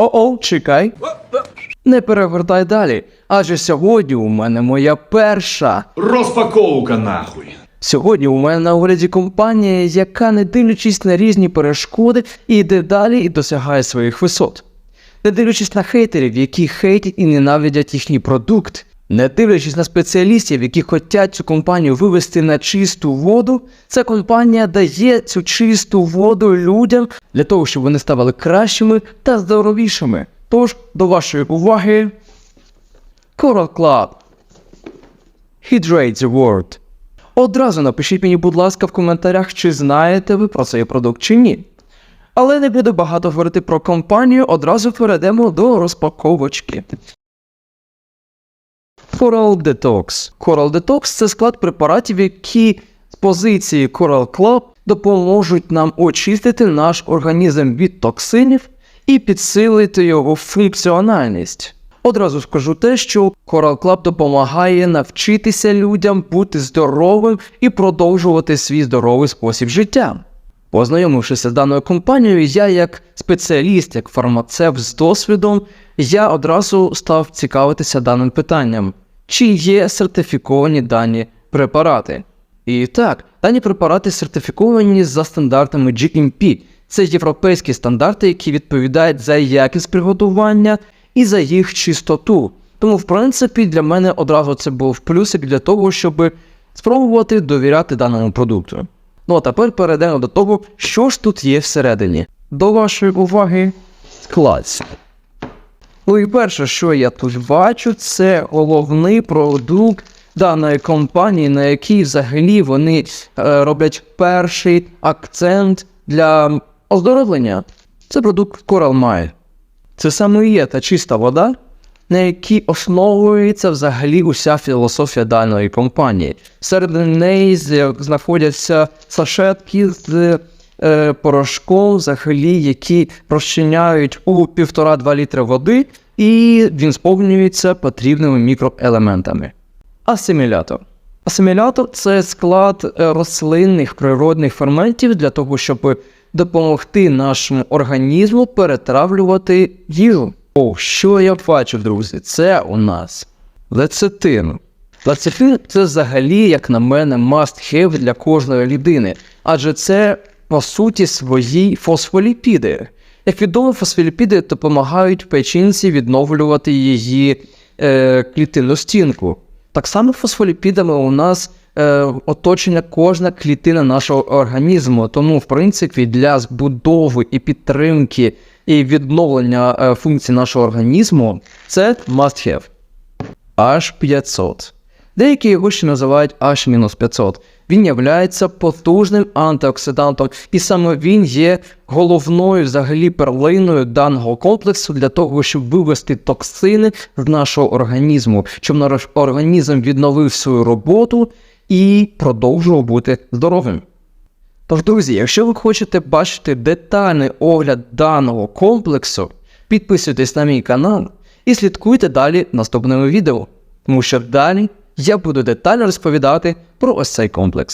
О-о, чекай. Не перевертай далі. Адже сьогодні у мене моя перша. Розпаковка нахуй. Сьогодні у мене на огляді компанія, яка, не дивлячись на різні перешкоди, йде далі і досягає своїх висот. Не дивлячись на хейтерів, які хейтять і ненавидять їхній продукт, не дивлячись на спеціалістів, які хочуть цю компанію вивести на чисту воду, ця компанія дає цю чисту воду людям для того, щоб вони ставали кращими та здоровішими. Тож, до вашої уваги, Coral Club. Hydrate the World. Одразу напишіть мені, будь ласка, в коментарях, чи знаєте ви про цей продукт чи ні. Але не буду багато говорити про компанію, одразу перейдемо до розпаковочки. Coral Detox. Coral Detox це склад препаратів, які з позиції Coral Club допоможуть нам очистити наш організм від токсинів і підсилити його функціональність. Одразу скажу те, що Coral Club допомагає навчитися людям бути здоровим і продовжувати свій здоровий спосіб життя. Познайомившись з даною компанією, я як спеціаліст, як фармацевт з досвідом, я одразу став цікавитися даним питанням, чи є сертифіковані дані препарати. І так, дані препарати сертифіковані за стандартами GMP. Це європейські стандарти, які відповідають за якість приготування і за їх чистоту. Тому, в принципі, для мене одразу це був плюсик для того, щоб спробувати довіряти даному продукту. Ну а тепер перейдемо до того, що ж тут є всередині. До вашої уваги, склад. Ну і перше, що я тут бачу, це головний продукт даної компанії, на який взагалі вони е, роблять перший акцент для оздоровлення. Це продукт Coral Mile. Це саме є та чиста вода, на якій основується взагалі уся філософія даної компанії. Серед неї з- знаходяться сашетки з е, порошком, взагалі, які розчиняють у 1,5-2 літри води, і він сповнюється потрібними мікроелементами. Асимілятор. Асимілятор це склад е, рослинних природних ферментів для того, щоб допомогти нашому організму перетравлювати їжу. О, що я бачу, друзі? Це у нас лецитин. Лецитин це взагалі, як на мене, must have для кожної людини, адже це по суті свої фосфоліпіди. Як відомо, фосфоліпіди допомагають печінці відновлювати її е, клітинну стінку. Так само фосфоліпідами у нас е, оточення кожна клітина нашого організму. Тому, в принципі, для збудови і підтримки і відновлення е, функцій нашого організму це must have. H500. Деякі його ще називають H-500. Він являється потужним антиоксидантом, і саме він є головною взагалі перлиною даного комплексу для того, щоб вивести токсини з нашого організму, щоб наш організм відновив свою роботу і продовжував бути здоровим. Тож, друзі, якщо ви хочете бачити детальний огляд даного комплексу, підписуйтесь на мій канал і слідкуйте далі наступними відео, тому що далі я буду детально розповідати про ось цей комплекс.